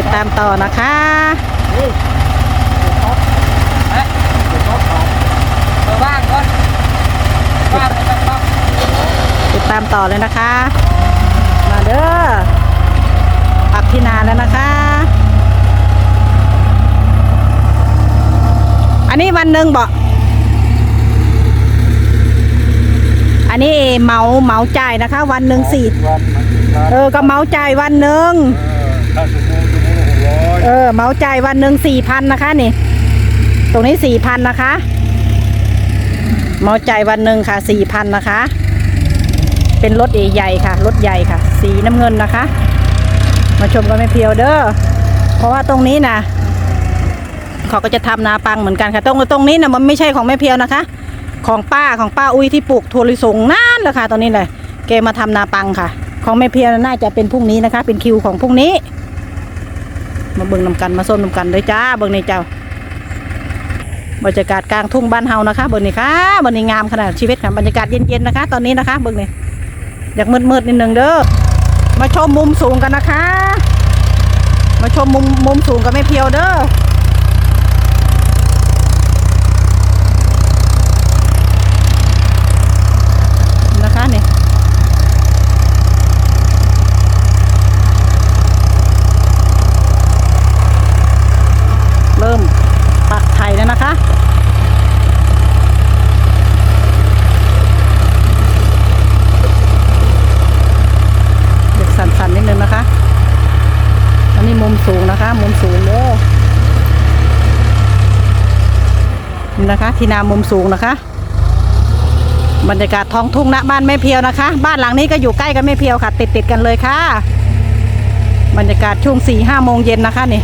ติดตามต่อนะคะเฮ้ยเฮ้ยเดี๋ยวเขาถามเออว่างก่อนว่างเลยครับติดตามต่อเลยนะคะ มาเด้อปรับที่นาแล้วนะคะ อันนี้วันหนึ่งบอกอันนี้เหมาเหมาจ่ายนะคะ วันหนึ่งสี่วันมันเออก็เหมาจ่ายวันหนึ่ง เออเหมาจ่ายวันหนึ่งสี่พันนะคะนี่ ตรงนี้สี่พันนะคะเหมาจ่ายวันหนึ่งค่ะสี่พันนะคะ เป็นรถใหญ่ๆค่ะรถใหญ่ค่ะ สีน้ำเงินนะคะ มาชมกันไม่เพียวเด้อเพราะว่าตรงนี้นะเขาก็จะทำนาปังเหมือนกันค่ะตรงตรงนี้นะมันไม่ใช่ของแม่เพียวนะคะ ของป้าของป้าอุ้ยที่ปลูกถั่วลิสงนานแล้วค่ะตอนนี้เลยแกมาทำนาปังค่ะ ของแม่เพียวน่าจะเป็นพรุ่งนี้นะคะ เป็นคิวของพรุ่งนี้ มาเบิ่งนำกันมาส้มนำกันเลยจ้าเบิ่งในเจ้าบรรยากาศกลางทุ่งบ้านเฮานะคะเบิ่งนี่ค่ะเบิ่งนี่งามขนาดชีวิตค่ะบรรยากาศเย็นๆนะคะ ตอนนี้นะคะเบิ่งนี่อยากมืดๆนิดนึงเด้อมาชมมุมสูงกันนะคะ มาชมมุมมุมสูงกันไม่เพียวเด้อนะคะนี่ เริ่มปักไข่แล้วนะคะ เด็กสั่นๆนิดนึงนะคะ อันนี้มุมสูงนะคะ มุมสูงเด้อ นะคะ ที่นามุมสูงนะคะ บรรยากาศท้องทุ่งณบ้านแม่เพียวนะคะ บ้านหลังนี้ก็อยู่ใกล้กับแม่เพียวค่ะ ติดติดกันเลยค่ะ บรรยากาศช่วงสี่ห้าโมงเย็นนะคะนี่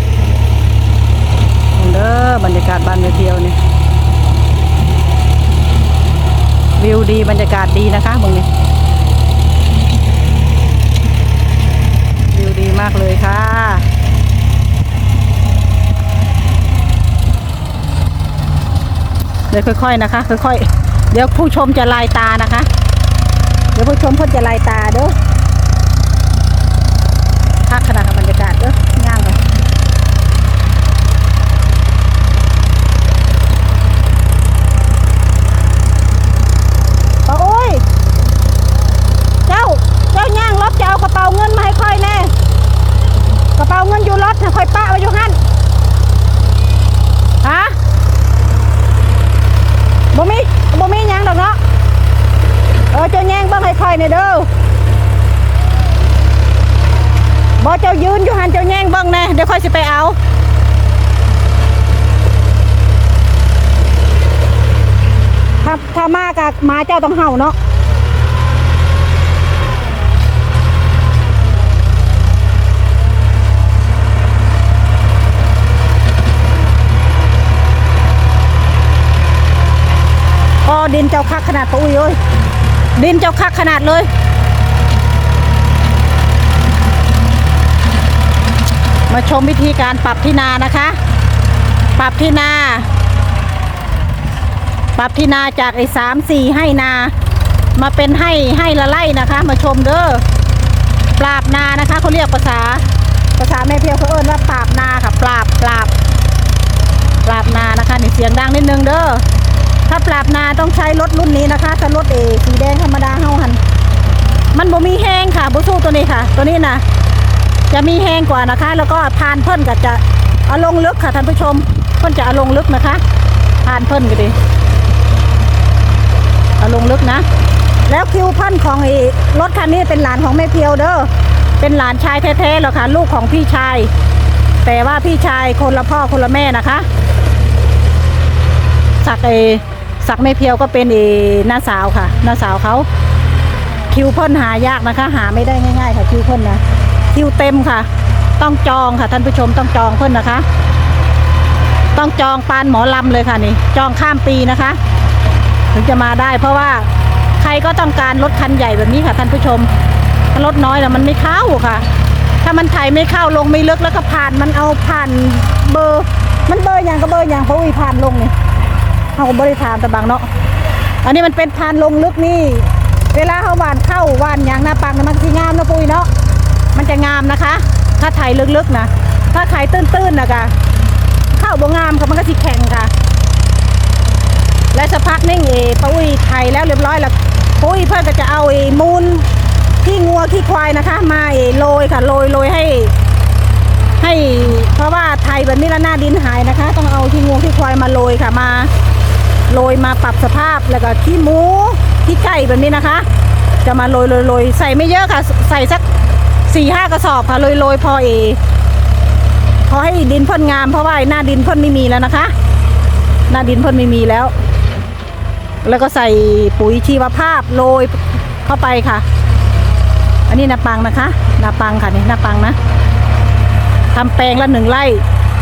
เด้อบรรยากาศบ้านแม่เพียวนี่วิวดีบรรยากาศดีนะคะตรงนี้วิวดีมากเลยค่ะ เดี๋ยวค่อยๆนะคะค่อยๆเดี๋ยวผู้ชมจะลายตานะคะ เดี๋ยวผู้ชมเพิ่นจะลายตาเด้อพักขนาดกับบรรยากาศเด้อย่างไป ป้าอุ้ย เจ้า เจ้าย่างรถจะเอากระเป๋าเงินมาให้ค่อยแน่ กระเป๋าเงินอยู่รถนะค่อยป้าไว้อยู่หันฮะบ่มีบ่มีหยังดอกเนาะ เออเจ้าแย่งเบิ่งให้ค่อยในอยเด้อบ่ เจ้ายืนอยู่หันเจ้าแย่งเบิ่งแน่เดี๋ยวค่อยสิไปเอาถ้าถ้ามากับมาเจ้าต้องเห่าเนาะพอดินเจ้าคักขนาดปุ้ยเอ้ยดินเจ้าคักขนาดเลย มาชมวิธีการปรับที่นานะคะ ปรับที่นา ปรับที่นาจากไอ้สามสี่ให้นา มาเป็นให้ให้ละไล่นะคะ มาชมเด้อปราบนานะคะเขาเรียกภาษา ภาษาแม่เพียวเขาเอิ้นว่าปราบนาค่ะ ปราบปราบปราบนานะคะนี่เสียงดังนิดนึงเด้อถ้าปราบนาต้องใช้รถรุ่นนี้นะคะถ้ารถเอสีแดงธรรมดาเฮาหันมันบ่มีแห้งค่ะบุสู้ตัวนี้ค่ะ ตัวนี้นะ จะมีแห้งกว่านะคะ แล้วก็พานเพิ่นก็จะเอาลงลึกค่ะท่านผู้ชม เพิ่นจะเอาลงลึกนะคะ พานเพิ่นก็ดีเอาลงลึกนะ แล้วคิวพันของไอ้รถคันนี้เป็นหลานของแม่เพียวเด้อเป็นหลานชายแท้ๆหรอกค่ะ ลูกของพี่ชาย แต่ว่าพี่ชายคนละพ่อคนละแม่นะคะสักไอสักแม่เพียวก็เป็นไอ้น้าสาวค่ะน้าสาวเขาคิวเพิ่นหายากนะคะ หาไม่ได้ง่ายๆค่ะคิวเพิ่นนะ คิวเต็มค่ะ ต้องจองค่ะ ท่านผู้ชมต้องจองเพิ่นนะคะ ต้องจองปานหมอลำเลยค่ะนี่ จองข้ามปีนะคะ ถึงจะมาได้ เพราะว่าใครก็ต้องการรถคันใหญ่แบบนี้ค่ะ ท่านผู้ชมถ้ารถน้อยแล้วมันไม่เข้าค่ะ ถ้ามันไถไม่เข้าลงไม่ลึกแล้วก็ผ่านมันเอาผ่านเบอร์ มันเบอร์อย่างก็เบอร์อย่างเพราะอุ้ยผ่านลงนี่เอาบริฐานตะบังเนาะอันนี้มันเป็นผ่านลงลึกนี่เวลาเขาหวานเข้าหวานอย่างหน้าปังมันสิงามนะปุ้ยเนาะ จะงามนะคะ ถ้าไถลึกๆนะถ้าขายตื้นๆนะคะข้าวบงามค่ะมันก็สิแข็งค่ะ และสักพักนิ่งเอป้าอุ้ยไทยแล้วเรียบร้อยแล้วปุ้ยเพื่อนก็จะเอาเอมูลที่งัวที่ควายนะคะ มาเอโรยค่ะโรยโรยให้ ให้ เพราะว่าไทยแบบนี้แล้วหน้าดินหายนะคะ ต้องเอาที่งัวที่ควายมาโรยค่ะมาโรยมาปรับสภาพแล้วก็ขี้หมูขี้ไก่แบบนี้นะคะ จะมาโรยโรยโรยใส่ไม่เยอะค่ะ ใส่สัก สี่ห้ากระสอบค่ะโรยโรยพอเอพอให้ดินพ่นงามเพราะว่าหน้าดินพ่นไม่มีแล้วนะคะ หน้าดินพ่นไม่มีแล้ว แล้วก็ใส่ปุ๋ยชีวภาพโรยเข้าไปค่ะ อันนี้นาปังนะคะนาปังค่ะนี่นาปังนะทำแปลงละหนึ่งไร่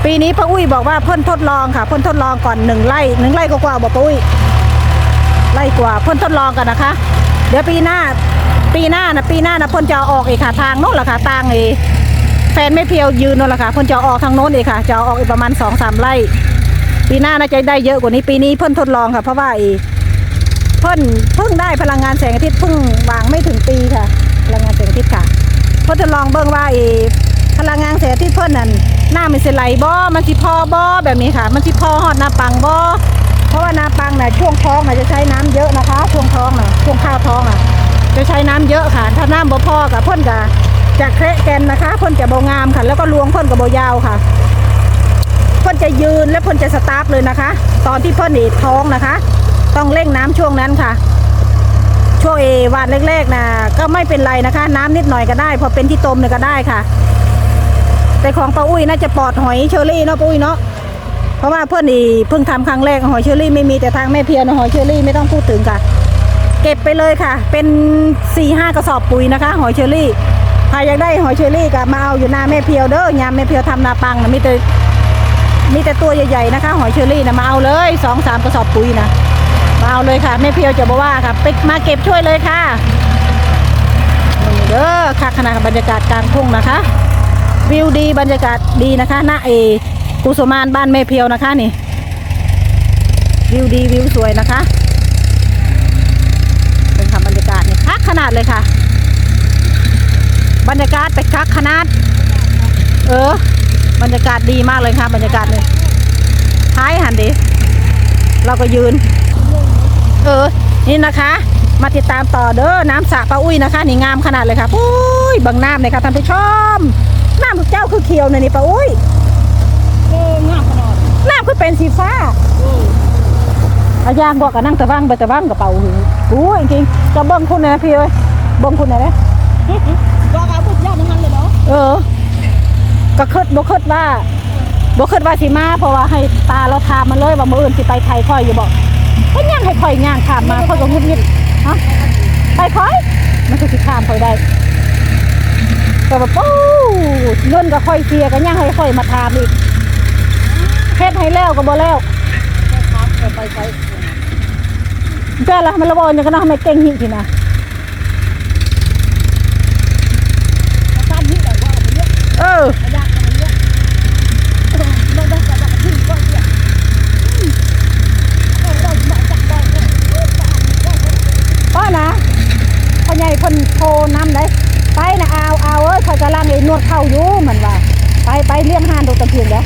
ปีนี้ป้าอุ้ยบอกว่าพ่นทดลองค่ะพ่นทดลองก่อนหนึ่งไร่หนึ่งไร่กว่าบอกป้าอุ้ยไร่กว่าพ่นทดลองกันนะคะ เดี๋ยวปีหน้า หน้านะปีหน้านะพ่นจะออกอีกค่ะทางโน้นแหละค่ะทางเอแฟนไม่เพียวยืนโน่นแหละค่ะพ่นจะออกทางโน้นอีกค่ะ จะออกอีกประมาณสองสามไร่ ปีหน้าน่าจะได้เยอะกว่านี้ปีนี้เพ่นทดลองค่ะ เพราะว่าอ้เพ่นเพิ่งได้พลังงานแสงอาทิตย์เพิ่งวางไม่ถึงปีค่ะ พลังงานแสงอาทิตย์ค่ะเพ่นทดลองเบิ่งว่าอ้พลังงานแสงอาทิตย์เพ่นนั่นหน้ามันสิไหลบ่มันสิพอบ่แบบนี้ค่ะ มันสิพอฮอดหน้าปังบ่เพราะว่าหน้าปังน่ะช่วงท้องน่ะจะใช้น้ำเยอะนะคะ ช่วงท้องน่ะช่วงข้าวท้องอะ จะใช้น้ำเยอะค่ะ ถ้าน้ำบ่พอกับพ่นกับจะเคระแกนนะคะพ่นจะบ่งามค่ะ แล้วก็รวงพ่นกับบ่ยาวค่ะพ่นจะยืนและพ่นจะสตาร์ทเลยนะคะ ตอนที่พ่นอีท้องนะคะ ต้องเร่งน้ำช่วงนั้นค่ะ ช่วงเอวานแรกๆนะก็ไม่เป็นไรนะคะ น้ำนิดหน่อยก็ได้ พอเป็นที่ต้มเนี่ยก็ได้ค่ะ แต่ของป้าอุ้ยน่าจะปลอดหอยเชอรี่เนาะป้าอุ้ยเนาะเพราะว่าเพื่อนอีเพิ่งทำครั้งแรกหอยเชอรี่ไม่มีแต่ทางแม่เพียรหอยเชอรี่ไม่ต้องพูดถึงค่ะ เก็บไปเลยค่ะ เป็น4ี่ห้ากระสอบปุ๋ยนะคะ หอยเชอรี่ใครอยากได้หอยเชอรี่ก็มาเอาอยู่หน้าแม่เพียวเด้อยามแม่เพียวทำนาปังนะมีแต่มีแต่ตัวใหญ่ๆนะคะ หอยเชอรี่นะมาเอาเลยสองสามกระสอบปุ๋ยนะมาเอาเลยค่ะแม่เพียวจะบอกว่าค่ะไปมาเก็บช่วยเลยค่ะเด้อค่ะขณะบรรยากาศกลางทุ่งนะคะ วิวดีบรรยากาศดีนะคะหน้าเอกุสมานบ้านแม่เพียวนะคะนี่ วิวดีวิวสวยนะคะ เป็นค่ะบรรยากาศ นี่คักขนาดเลยค่ะ บรรยากาศไปคักขนาด เออ บรรยากาศดีมากเลยค่ะ บรรยากาศเลยท้ายหันดิเราก็ยืน เออ นี่นะคะ มาติดตามต่อเด้อน้ำสระป้าอุ้ยนะคะ นี่งามขนาดเลยค่ะปุ้ยเบังน้ำเลยค่ะท่านผู้ชมน้ำทุกเจ้าคือเขียวเนี่ยนี่ป้าอุ้ยโอ้งามขนาดน้ำคือเป็นสีฟ้าโอ้อายางบอกกับนั่งตะว่างไปตะว่างกับเป่าหู อู้จริงๆจะเบิ้งคุณนะพี่เอ้ยเบิ้งคุณนะเด้บอกเอาพุทธยามันหันเลยเนาะเออ ก็คิดบ่คิดว่าบ่คิดว่าสิมาเพราะว่าให้ตาเราทามมันเลยว่ามื้ออื่นสิไปไทยค่อยอยู่บอกก็ย่างให้ค่อยย่างข้ามมาค่อยก็งุดงิดฮะไปค่อย มันคือสิข้ามค่อยได้ แต่ว่าปู้เงินก็ค่อยเสียก็ย่างให้ค่อยมาทามอีกเฮ็ดให้แล้วก็บ่แล้วครับไปไป แจ้ละมันระบอนอย่างกันนะทำไมเก่งหิทีนะ การนี้แต่ว่ามันเยอะ เออ ยากมันเยอะเราได้กระดาษที่ก็เยอะเรามาจากได้ก็ ป้านะพ่อใหญ่คนโทรนำได้ไปนะเอาเอาเอ้ยคอยกำลังไอ้นวดเข้าอยู่เหมือนว่า ไปไปเลี้ยงห่านโดดตะเพียงเด้อ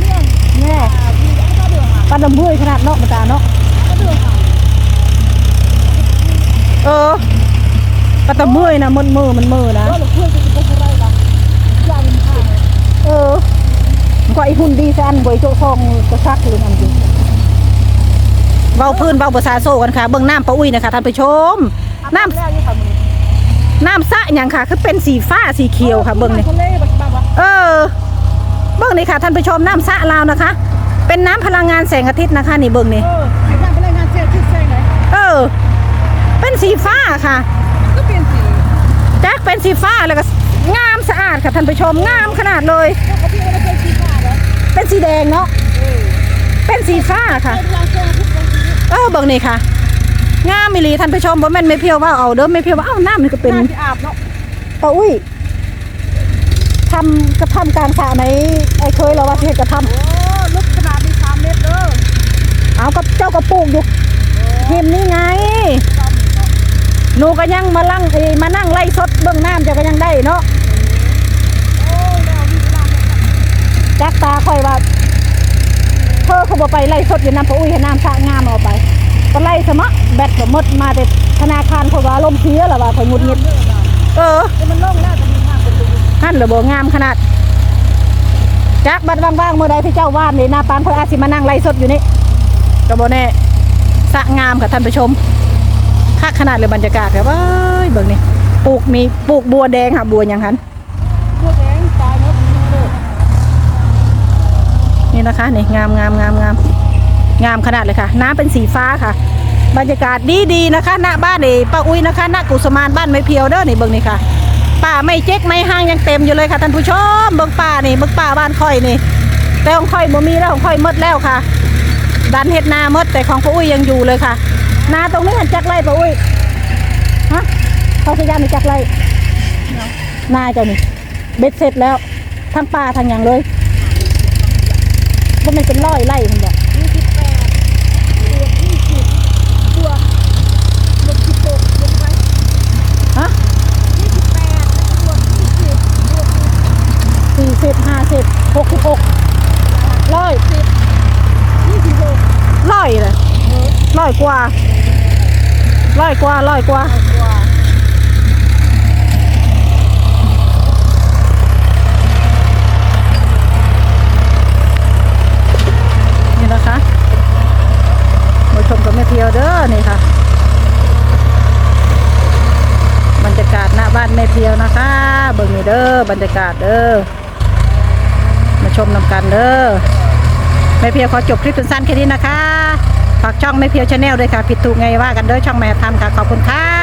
เรื่อง แม่ มีอะไรก็เดือดอะ ปันดำมือขนาดเนาะมาตาเนาะ ก็เดือดอะ เออ ปันดำมือนะมันมือมันมือนะแล้วเราเพื่อนจะเป็นอะไรล่ะยามันผ่านเออก็ไอ้หุ่นดีแซนบวยโจซองก็ซักเลยนั่นจริงเบาพื้นเบาภาษาโซกันค่ะเบื้องน้ำปะอุ้ยนะคะท่านผู้ชม น้ำแล้วนี่ค่ะมึงน้ำสระอย่างค่ะ คือเป็นสีฟ้าสีเขียวค่ะเบื้องนี่ทะเลแบบแบบเออเบื้องนี่ค่ะท่านผู้ชมน้ำสระลาวนะคะ เป็นน้ำพลังงานแสงอาทิตย์นะคะนี่เบื้องนี่เออไอ้ทางไปรายงานเสียที่ใช่ไหมเออเป็นสีฟ้าค่ะก็เปลี่ยนสีแจ็คเป็นสีฟ้าแล้วก็งามสะอาดค่ะท่านผู้ชมงามขนาดเลยพวกเขาพี่ว่าเราเคยสีฟ้าเหรอเป็นสีแดงเนาะเออเป็นสีฟ้าค่ะเป็นเราเจอทุกคนสีเออเบิ่งนี่ค่ะ งามมิลีท่านผู้ชมบ่แม่นไม่เพียวว่าเอาเด้อไม่เพียวว่าเอ้าน้ำมันก็เป็นน่าจะอาบเนาะปะอุ้ยทำกระทำการสระไหนไอ้เคยเราว่าสิเฮ็ดกระทโอ้ลึกขนาดนี้สามเมตรเด้อำเอากับเจ้ากระปลูกอยู่หิมนี่ไง หนูก็ยังมาลั่งเอมานั่งไล่สดเบิ่งน้ำเจ้าก็ยังได้เนาะโอ้แล้วมีเวลาเนี่ยจักตาคอยว่าเธอเขาบอกไปไล่สดอยู่น้ำปะอุ้ยให้น้ำสะงามเอาไปก็ไล่สมะแบตก็มดมาแต่ธนาคารเขาว่าลมเสียหรือว่าคอยหงุดงิดเออมันโล่งแล้วจะมีทางประตูหันหรือบ่งามขนาดจักบัดว่างๆเมื่อใดที่เจ้าว่านนี่หน้าปานเพื่ออาสิมานั่งไล่สดอยู่นี่ก็บ่แน่สะงามค่ะท่านผู้ชม คักขนาดเลยบรรยากาศค่ะว้ายเบิ่งนี่ปลูกมีปลูกบัวแดงค่ะบัวหยังหันพวแดงตายหมดเลยนี่นะคะนี่งามงามงามงามงามขนาดเลยค่ะ น้ำเป็นสีฟ้าค่ะ บรรยากาศดีดีนะคะหน้าบ้านนี่ป้าอุ้ยนะคะหน้ากุสมานบ้านไม่เพียวเด้อนี่เบิ่งนี่ค่ะป่าไม่เจ๊กไม่ห้างยังเต็มอยู่เลยค่ะท่านผู้ชมเบิ่งป่านี่เบิ่งป่าบ้านค่อยนี่ แต่ของค่อยบ่มีแล้วของค่อยมดแล้วค่ะ ดันเฮ็ดนามดแต่ของป้าอุ้ยยังอยู่เลยค่ะ นาตรงนี้หันจักไรป้าอุ้ยฮะเขาพยายามมีจักไรนาเจ้านี่เบ็ดเสร็จแล้วทั้งป่าทั้งหยังเลยบ่แม่นเป็นร้อยไร่คุณบอกยี่สิบแปดบวกยี่สิบบวกบวกสิบหกบวกไปฮะยี่สิบแปดบวกยี่สิบบวกสี่สิบห้าสิบหกสิบหกร้อยยี่สิบหกร้อยเลยร้อยกว่า ร้อยกว่าร้อยกว่ากว่านี่นะคะมาชมกับแม่เพียวเด้อนี่ค่ะบรรยากาศหน้าบ้านแม่เพียวนะคะ เบิ่งนี่เด้อบรรยากาศเด้อมาชมนำกันเด้อแม่เพียวขอจบคลิปสั้นๆแค่นี้นะคะ ฝากช่องแม่เพียวชาแนลด้วยค่ะ ผิดถูกไงว่ากันด้วยช่องแม่ทันค่ะ ขอบคุณค่ะ